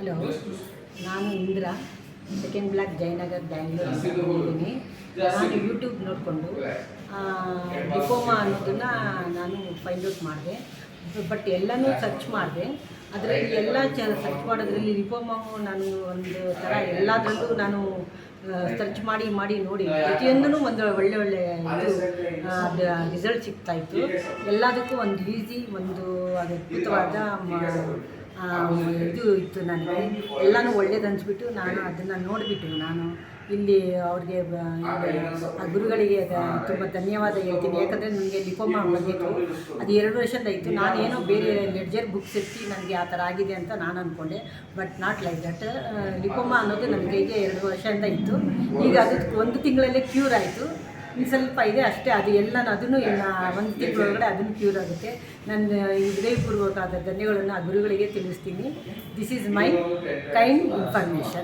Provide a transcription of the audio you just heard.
Hello ನಾನು Indira second block Jayanagar ಬ್ಯಾಂಗ್ಳೂರಿದ್ದೀನಿ ನಾನು ಯೂಟ್ಯೂಬ್ ನೋಡಿಕೊಂಡು ಡಿಪ್ಲೊಮಾ ಅನ್ನೋದನ್ನು ನಾನು ಫೈಂಡ್ ಔಟ್ ಮಾಡಿದೆ. ಬಟ್ ಎಲ್ಲನೂ ಸರ್ಚ್ ಮಾಡಿದೆ. ಅದರಲ್ಲಿ ಎಲ್ಲ ಚ ಸರ್ಚ್ ಮಾಡೋದ್ರಲ್ಲಿ ಡಿಪ್ಲೊಮಾವು ನಾನು ಒಂದು ಥರ ಎಲ್ಲದರಲ್ಲೂ ನಾನು ಸರ್ಚ್ ಮಾಡಿ ಮಾಡಿ ನೋಡಿ ಪ್ರತಿಯೊಂದೂ ಒಂದು ಒಳ್ಳೆ ಒಳ್ಳೆ ಇದು ರಿಸಲ್ಟ್ ಸಿಗ್ತಾಯಿತ್ತು ಎಲ್ಲದಕ್ಕೂ ಒಂದು ಈಸಿ ಒಂದು ಅದು ಅದ್ಭುತವಾದ ಇದು ಇತ್ತು ನನಗೆ. ಎಲ್ಲನೂ ಒಳ್ಳೇದು ಅನಿಸ್ಬಿಟ್ಟು ನಾನು ಅದನ್ನು ನೋಡಿಬಿಟ್ಟು ನಾನು ಇಲ್ಲಿ ಅವ್ರಿಗೆ ಆ ಗುರುಗಳಿಗೆ ತುಂಬ ಧನ್ಯವಾದ ಹೇಳ್ತೀನಿ. ಯಾಕಂದರೆ ನನಗೆ ಲಿಪೋಮಾ ಬಂದಿತ್ತು. ಅದು ಎರಡು ವರ್ಷದಾಯಿತು ನಾನೇನೋ ಬೇರೆ ಲೆಡ್ಜರ್ ಬುಕ್ಸ್ ಇರ್ತಿ ನನಗೆ ಆ ಥರ ಆಗಿದೆ ಅಂತ ನಾನು ಅಂದ್ಕೊಂಡೆ but not like that. Lipoma ಅನ್ನೋದು ನನ್ನ ಕೈಗೆ ಎರಡು ವರ್ಷದಿಂದ ಇತ್ತು. ಈಗ ಅದು ಒಂದು ತಿಂಗಳಲ್ಲೇ ಕ್ಯೂರ್ ಆಯಿತು. ಇನ್ನು ಸ್ವಲ್ಪ ಇದೆ ಅಷ್ಟೇ, ಅದು ಎಲ್ಲ ಅದನ್ನು ಒಂದು ತಿಂಗಳೊಳಗಡೆ ಅದನ್ನು ಕ್ಯೂರ್ ಆಗುತ್ತೆ. ನನ್ನ ಹೃದಯಪೂರ್ವಕವಾದ ಧನ್ಯಗಳನ್ನು ಆ ಗುರುಗಳಿಗೆ ತಿಳಿಸ್ತೀನಿ. This is my kind information